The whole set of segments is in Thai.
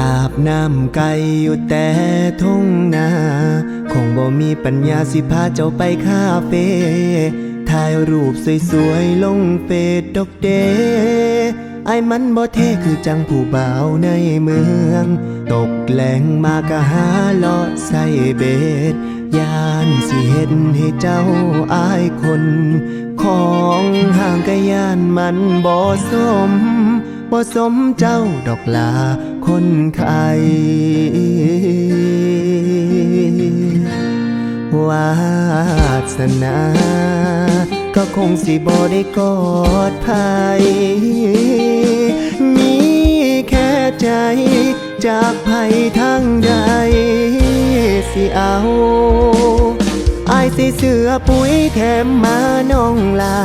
อาบน้ำไก่อยู่แต่ทุ่งนาคงบ่มีปัญญาสิพาเจ้าไปคาเฟ่ถ่ายรูปสวยๆลงเฟซดอกเดไอ้มันบ่เท่คือจังผู้บ่าวในเมือง ตกแหลงมากะหาเลาะใส่เบ็ดยานสิเห็นให้เจ้าอายคน ของห่างกะยานมันบ่สมบ่สมเจ้าดอกลา คนไข้วาสนา ก็คงสิบ่ได้กอดภัย มีแค่ใจจากภัยทางใด สิเอาอายสิเสือปุ๋ยแถมมาน้องลา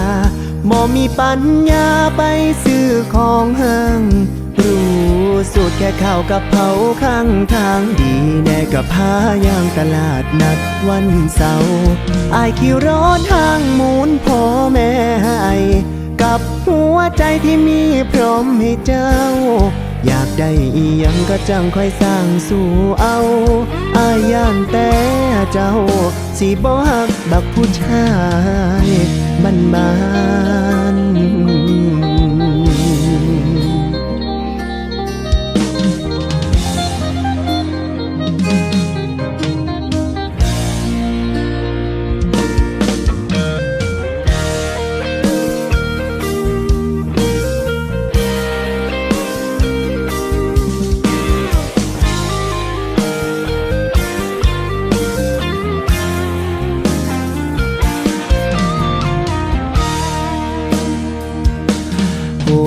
บ่มีปัญญาไปซื้อของห้างรู้ สูตรแค่ข้าวกับเผาข้างทางดีแน่กับพายางตลาดนัดวันเสาร์อายขี่รถทางมูนพ่อแม่ให้กับหัวใจที่มีพร้อมให้เจ้า อยากได้อียังก็จังค่อยสร้างสู่เอาอายย่านแต่เจ้า สิบ่ฮักบักผู้ชายบ้านบ้าน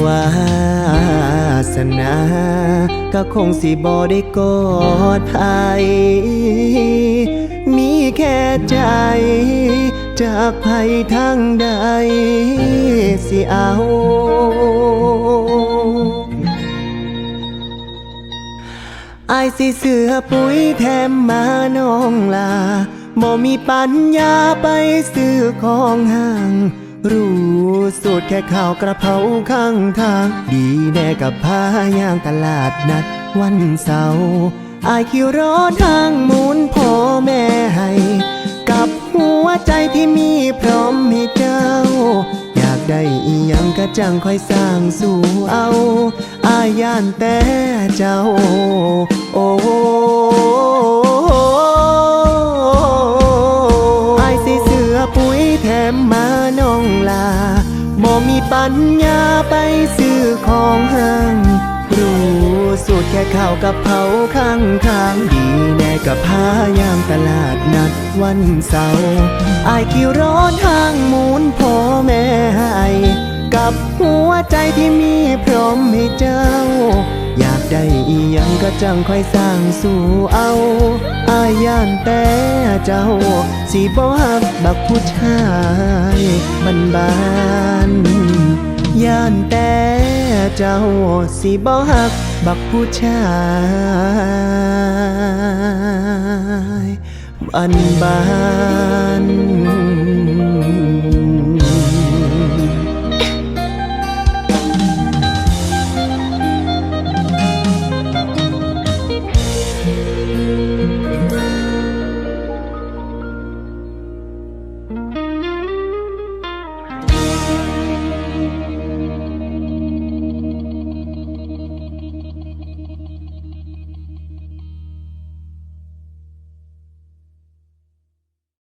วาสนาก็คงสิบ่ได้กอดภัยมีแค่ใจ จากภัยทางใด สิเอาอายสิเสือปุ๋ยแถมมาน้องลาบ่มีปัญญาไปซื้อของห้าง รู้สูตรแค่ข้าวกระเพราข้างทาง ดีแน่กับพาย่างตลาดนัดวันเสาร์อายขี่รถทางหมุนพ่อแม่ให้ กับหัวใจที่มีพร้อมให้เจ้า อยากได้อียังก็จังค่อยสร้างสู่เอา อายย่านแต่เจ้า โอ้อ แถมมาน้องลาบ่มีปัญญาไปซื้อของห้าง รู้สูตรแค่ข้าวกับเผาข้างทางดีแน่กับพายางตลาดนัดวันเสาร์อายขี่รถทางมุนพ่อแม่ให้กับหัวใจที่มีพร้อมให้เจ้า อยากได้อีหยังก็จังค่อยสร้างสู่เอาอาย่านแต่เจ้า สิบ่ฮักบักผู้ชายบ้านบานย่านแต่เจ้า สิบ่ฮักบักผู้ชายบ้านบาน